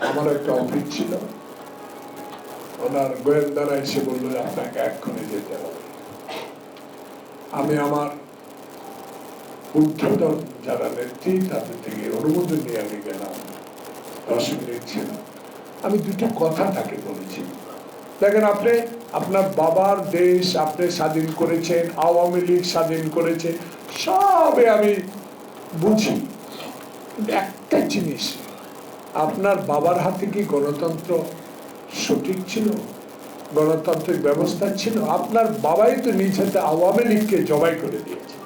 আমার একটা অফিস ছিল। ওনার গোয়েন্দারা এসে বলল, আপনাকে এক্ষুনি যেতে হবে। আমি আমার ঊর্ধ্বতন যারা নেত্রী তাদের থেকে অনুমোদন নিয়ে আমি গেলাম। দশ মিনিট ছিল। আমি দুটো কথা তাকে বলেছি। দেখেন, আপনি, আপনার বাবার দেশ আপনি স্বাধীন করেছেন, আওয়ামী লীগ স্বাধীন করেছে সবে আমি বুঝি। একটা জিনিস আপনার বাবার হাতে কি গণতন্ত্র সঠিক ছিল? গণতান্ত্রিক ব্যবস্থা ছিল? আপনার বাবাই তো নিজ হাতে আওয়ামী লীগকে জবাই করে দিয়েছে।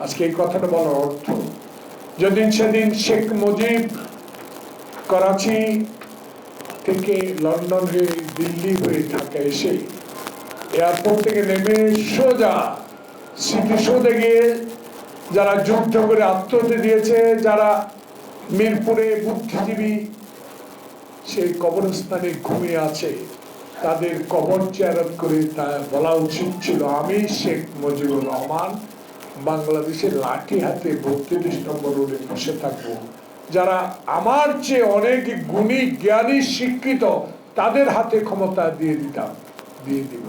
আজকে এই কথাটা বলার অর্থ, যেদিন সেদিন শেখ মুজিব করাচি থেকে লন্ডন হয়ে দিল্লি হয়ে ঢাকা এসে এয়ারপোর্ট থেকে নেমে সোজা সিটি স্মৃতিসৌধে গিয়ে যারা যুদ্ধ করে আত্মহত্যা দিয়েছে, যারা মিরপুরে বুদ্ধিজীবী সেই কবরস্থানে ঘুমিয়ে আছে। তাদের কবর চেয়ারত করে তা বলা উচিত ছিল, আমি শেখ মুজিবুর রহমান, বাংলাদেশের লাঠি হাতে বত্রিশ নম্বর রোডে বসে থাকব। যারা আমার চেয়ে অনেক গুণী, জ্ঞানী, শিক্ষিত, তাদের হাতে ক্ষমতা দিয়ে দিতাম, দিয়ে দিব।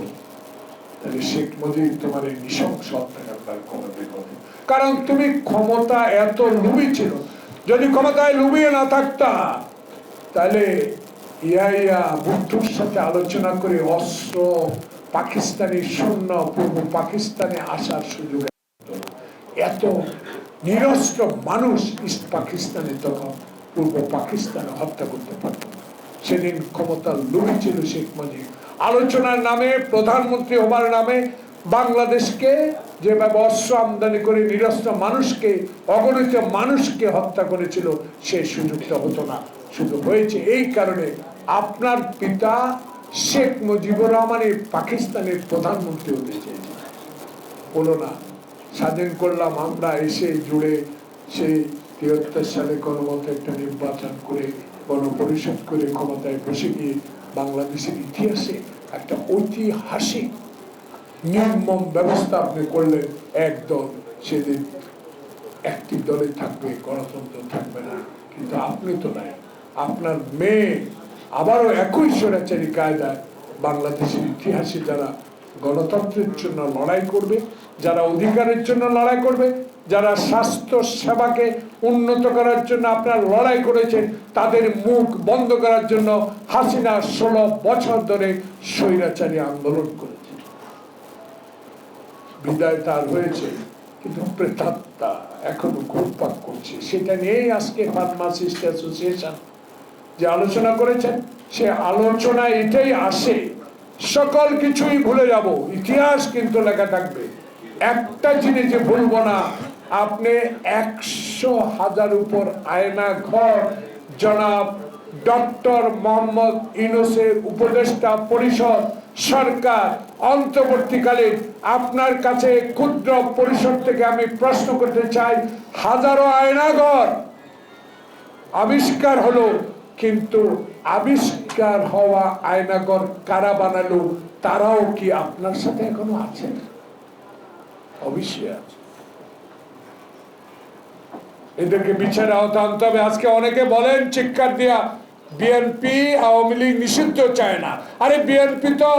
তাহলে শেখ মুজিব তোমার এই নৃশংস কারণ তুমি ক্ষমতা এত লুবি ছিল যদি ক্ষমতায় লুবিয়ে না থাকতা, তাহলে ইয়া বুদ্ধুর সাথে আলোচনা করে অস্ত্র, পাকিস্তানি শূন্য পূর্ব পাকিস্তানে আসার সুযোগ এত। নিরস্ত্র মানুষ ইস্ট পাকিস্তানে তখন পূর্ব পাকিস্তানে হত্যা করতে পারত। সেদিন ক্ষমতা লুবি ছিল শেখ মুজিব। আলোচনার নামে প্রধানমন্ত্রী হবার নামে বাংলাদেশকে যেভাবে অস্ত্র আমদানি করে নিরস্ত্র মানুষকে, অগণিত মানুষকে হত্যা করেছিল, সে সুযোগটা হতো না। শুধু হয়েছে এই কারণে আপনার পিতা শেখ মুজিবুর রহমানের পাকিস্তানের প্রধানমন্ত্রী হতে চেয়েছে হলো না, স্বাধীন করলাম আমরা, এসে জুড়ে সেই তিয়াত্তর সালে কোনো মতো একটা নির্বাচন করে, গণপরিষদ করে ক্ষমতায় বসে গিয়ে বাংলাদেশের ইতিহাসে একটা ঐতিহাসিক নির্মম ব্যবস্থা আপনি করলেন একদল সেদিন একটি দলে থাকবে, গণতন্ত্র থাকবে না। কিন্তু আপনি তো নাই। আপনার মেয়ে আবারও একই স্বৈরাচারী কায়দায় বাংলাদেশের ইতিহাসে যারা গণতন্ত্রের জন্য লড়াই করবে, যারা অধিকারের জন্য লড়াই করবে, যারা স্বাস্থ্য সেবাকে উন্নত করার জন্য আপনার লড়াই করেছেন, তাদের মুখ বন্ধ করার জন্য হাসিনা ষোলো বছর ধরে স্বৈরাচারী আন্দোলন করেছে। বিদায় তার হয়েছে, কিন্তু প্রেতাত্মা এখনও ঘুরপাক করছে। সেটা নিয়েই আজকে ফার্মাসিস্ট অ্যাসোসিয়েশন যে আলোচনা করেছেন সে আলোচনা এটাই আসে। সকল কিছুই ভুলে যাব। ইতিহাস কিন্তু লেখা থাকবে। একটা জিনিস যে ভুলবো না, আপনি একশো হাজার উপর আয়না ঘর জনাব ডক্টর মোহাম্মদ ইউনুসের উপদেষ্টা পরিষদ সরকার অন্তর্বর্তীকালীন আপনার কাছে ক্ষুদ্র পরিষদ থেকে আমি প্রশ্ন করতে চাই, হাজারো আয়নাঘর আবিষ্কার হলো, কিন্তু আবিষ্কার হওয়া আয়নাগর কারা বানালো, তারাও কি আপনার সাথে এখনও আছে? অবশ্যই আছে। এদেরকে বিচারে আওতা আনতে হবে। আজকে অনেকে বলেন, চিৎকার দিয়া বিএনপি আওয়ামী লীগ নিষিদ্ধ চায় না। আরে বিএনপি তো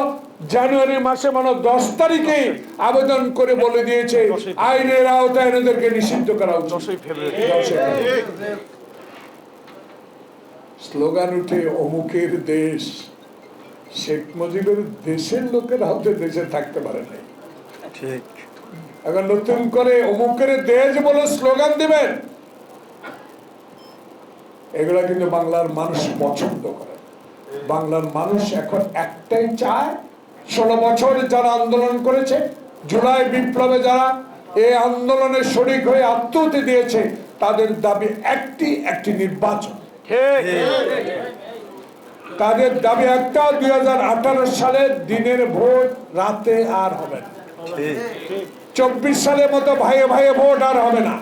জানুয়ারি মাসে মানে দশ তারিখে আবেদন করে বলে দিয়েছে আইনের আওতায় এদেরকে নিষিদ্ধ করা উচিত। স্লোগান উঠে অমুকের দেশ শেখ মুজিবের দেশের লোকের হাতে দেশে থাকতে পারে নাই। ঠিক। এখন নতুন করে অমুকের দেশ বলে স্লোগান দিবেন। এগুলা কিন্তু বাংলার মানুষ পছন্দ করে। বাংলার মানুষ এখন একটাই চায় ষোলো বছর যারা আন্দোলন করেছে জুলাই বিপ্লবে যারা এই আন্দোলনের শরিক হয়ে আত্মহত্যা দিয়েছে তাদের দাবি একটি একটি নির্বাচন। তাদের দাবি একটা দুই হাজার আঠারো সালের দিনের ভোট রাতে আর হবে না। চব্বিশ সালের মতো ভাইয়ে ভাইয়ে ভোট আর হবে না।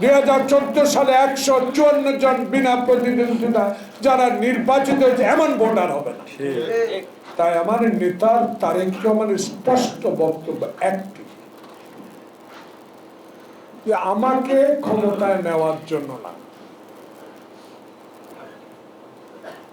দুই হাজার চোদ্দ সালে একশো চুয়ান্ন জন বিনা প্রতিদ্বন্দ্বিতা যারা নির্বাচিত হয়েছে, এমন ভোটার হবে তাই আমার নেতার তারেক রহমানের স্পষ্ট বক্তব্য একটি। আমাকে ক্ষমতায় নেওয়ার জন্য না।